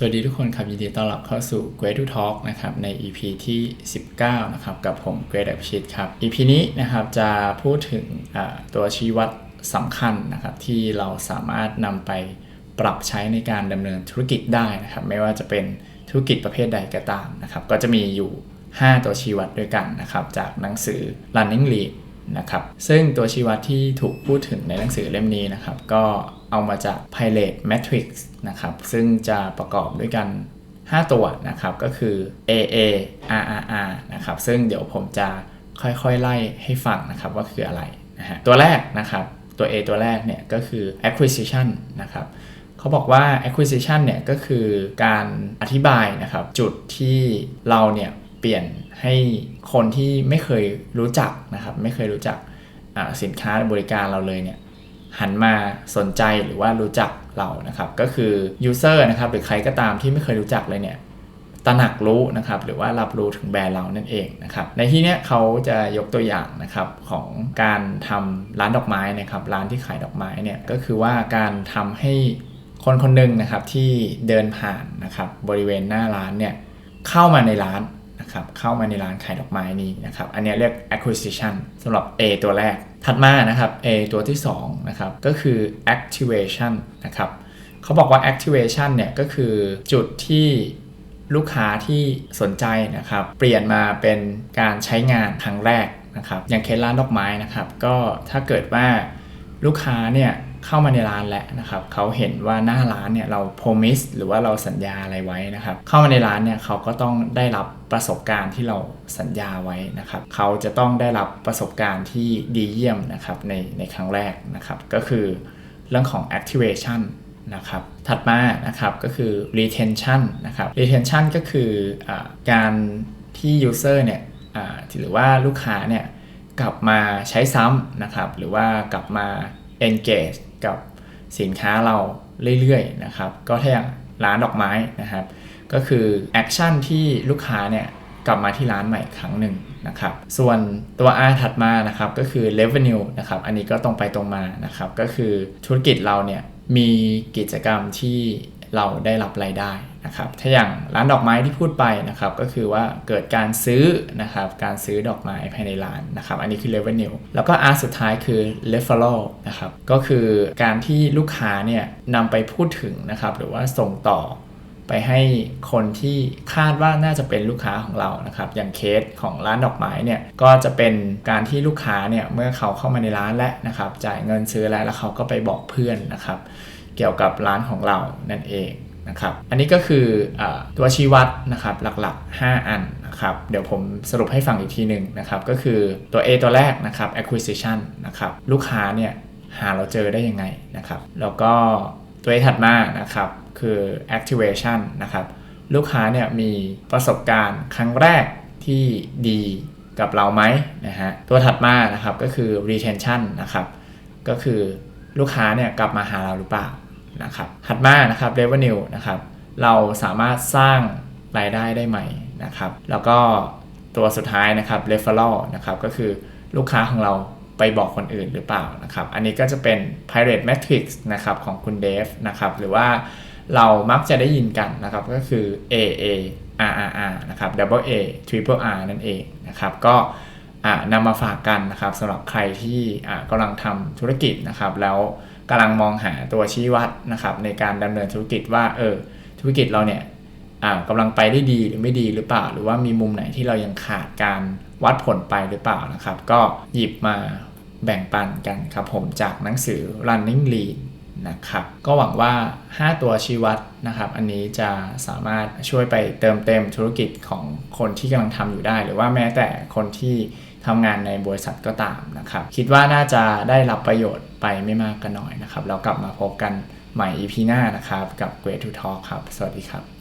สวัสดีทุกคนครับ ยินดีต้อนรับเข้าสู่ Great to Talk นะครับใน EP ที่ 19 นะครับ กับผม Great อภิชิตครับ EP นี้นะครับจะพูดถึงตัวชี้วัดสำคัญนะครับ ที่เราสามารถนำไปปรับใช้ในการดำเนินธุรกิจได้นะครับ ไม่ว่าจะเป็นธุรกิจประเภทใดก็ตามนะครับ ก็จะมีอยู่ 5 ตัวชี้วัดด้วยกันนะครับ จากหนังสือ Running Lead นะครับ ซึ่งตัวชี้วัดที่ถูกพูดถึงในหนังสือเล่มนี้นะครับ ก็เอามาจาก Pilot Matrix นะครับ ซึ่งจะประกอบด้วยกัน 5 ตัวนะครับ ก็คือ AA RRR นะครับ ซึ่งเดี๋ยวผมจะค่อยๆ ไล่ให้ฟังนะครับว่าคืออะไรนะฮะ ตัวแรกนะครับ ตัว A ตัวแรกเนี่ยก็คือ acquisition นะครับเขาบอกว่า acquisition เนี่ยก็คือการอธิบายนะครับจุดที่เราเนี่ย เปลี่ยนให้คนที่ไม่เคยรู้จักนะครับ ไม่เคยรู้จักสินค้าบริการเราเลยเนี่ยหันมาสนใจหรือว่ารู้จักเรานะครับ ก็คือ user นะครับหรือใครก็ตามที่ไม่เคยรู้จักเลยเนี่ยตระหนักรู้นะครับหรือว่ารับรู้ถึงแบรนด์เรานั่นเองนะครับในที่นี้เขาจะยกตัวอย่างนะครับของการทำร้านดอกไม้นะครับร้านที่ขายดอกไม้เนี่ยก็คือว่าการทำให้คนคนหนึ่งนะครับที่เดินผ่านนะครับบริเวณหน้าร้านเนี่ยเข้ามาในร้าน นะครับเข้ามาในร้านขายดอกไม้นี้นะครับอันนี้เรียก acquisition สำหรับ A ตัวแรก ถัดมานะครับ A ตัวที่2นะครับก็คือ activation นะครับเขาบอกว่า activation เนี่ยก็คือจุดที่ลูกค้าที่สนใจนะครับ เปลี่ยนมาเป็นการใช้งานครั้งแรกนะครับ อย่างเคสร้านดอกไม้นะครับ ก็ถ้าเกิดว่าลูกค้าเนี่ย เข้ามาในร้านแล้วนะครับเขาเห็นว่าหน้าร้านเนี่ยเรา promise หรือว่าเราสัญญาอะไรไว้นะครับ เข้ามาในร้านเนี่ยเขาก็ต้องได้รับประสบการณ์ที่เราสัญญาไว้นะครับ เขาจะต้องได้รับประสบการณ์ที่ดีเยี่ยมนะครับในในครั้งแรกนะครับ ก็คือเรื่องของ activation นะครับ ถัดมานะครับก็คือ retention นะครับ retention ก็คืออการที่ user เนี่ยหรือว่าลูกค้าเนี่ยกลับมาใช้ซ้ำนะครับ หรือว่ากลับมา engage กับสินค้าเราเรื่อยๆนะครับ ก็ถ้าอย่างร้านดอกไม้นะครับ ก็คือแอคชั่นที่ลูกค้าเนี่ยกลับมาที่ร้านใหม่ครั้งหนึ่งนะครับ ส่วนตัว R ถัดมานะครับก็คือ revenue นะครับ อันนี้ก็ตรงไปตรงมานะครับ ก็คือธุรกิจเราเนี่ยมีกิจกรรมที่เราได้รับรายได้ นะครับถ้าอย่างร้านดอกไม้ที่พูดไปนะครับก็คือว่าเกิดการซื้อนะครับการซื้อดอกไม้ภายในร้านนะครับอันนี้คือ revenue แล้วก็ R สุดท้ายคือ referral นะครับก็คือการที่ลูกค้าเนี่ยนำไปพูดถึงนะครับหรือว่าส่งต่อไปให้คนที่คาดว่าน่าจะเป็นลูกค้าของเรานะครับ อย่างเคสของร้านดอกไม้เนี่ยก็จะเป็นการที่ลูกค้าเนี่ยเมื่อเขาเข้ามาในร้านแล้วนะครับ จ่ายเงินซื้อแล้วแล้วเขาก็ไปบอกเพื่อนนะครับ เกี่ยวกับร้านของเรานั่นเอง นะครับ อันนี้ก็คืออตัวชี้วัดนะครับหลักๆ 5 อันนะครับ เดี๋ยวผมสรุปให้ฟังอีกทีหนึ่งนะครับ ก็คือตัว A ตัวแรกนะครับ acquisition นะครับ ลูกค้าเนี่ยหาเราเจอได้ยังไงนะครับ แล้วก็ตัว A ถัดมานะครับคือ activation นะครับ ลูกค้าเนี่ยมีประสบการณ์ครั้งแรกที่ดีกับเราไหมนะฮะ ตัวถัดมานะครับก็คือ retention นะครับ ก็คือลูกค้าเนี่ยกลับมาหาเราหรือเปล่า นะครับถัดมานะครับ revenue นะครับเราสามารถสร้างรายได้ได้ไหมนะครับ แล้วก็ตัวสุดท้ายนะครับ referral นะครับก็คือลูกค้าของเราไปบอกคนอื่นหรือเปล่านะครับ อันนี้ก็จะเป็น pirate matrix นะครับของคุณเดฟนะครับหรือว่าเรามักจะได้ยินกันนะครับก็คือ A A R R R นะครับ Double A Triple R นั่นเองนะครับก็นำมาฝากกันนะครับสำหรับใครที่กำลังทำธุรกิจนะครับแล้ว กำลังมองหาตัวชี้วัดนะครับในการดำเนินธุรกิจว่าเออธุรกิจเราเนี่ยกำลังไปได้ดีหรือไม่ดีหรือเปล่า หรือว่ามีมุมไหนที่เรายังขาดการวัดผลไปหรือเปล่านะครับ ก็หยิบมาแบ่งปันกันครับผมจากหนังสือ Running Lead นะครับก็หวังว่า 5 ตัวชี้วัดนะครับ อันนี้จะสามารถช่วยไปเติมเต็มธุรกิจของคนที่กำลังทำอยู่ได้ หรือว่าแม้แต่คนที่ ทำงานในบริษัทก็ตามนะครับ คิดว่าน่าจะได้รับประโยชน์ไปไม่มากก็น้อยนะครับ แล้วกลับมาพบกันใหม่ EP หน้านะครับ กับ Great to Talk ครับ สวัสดีครับ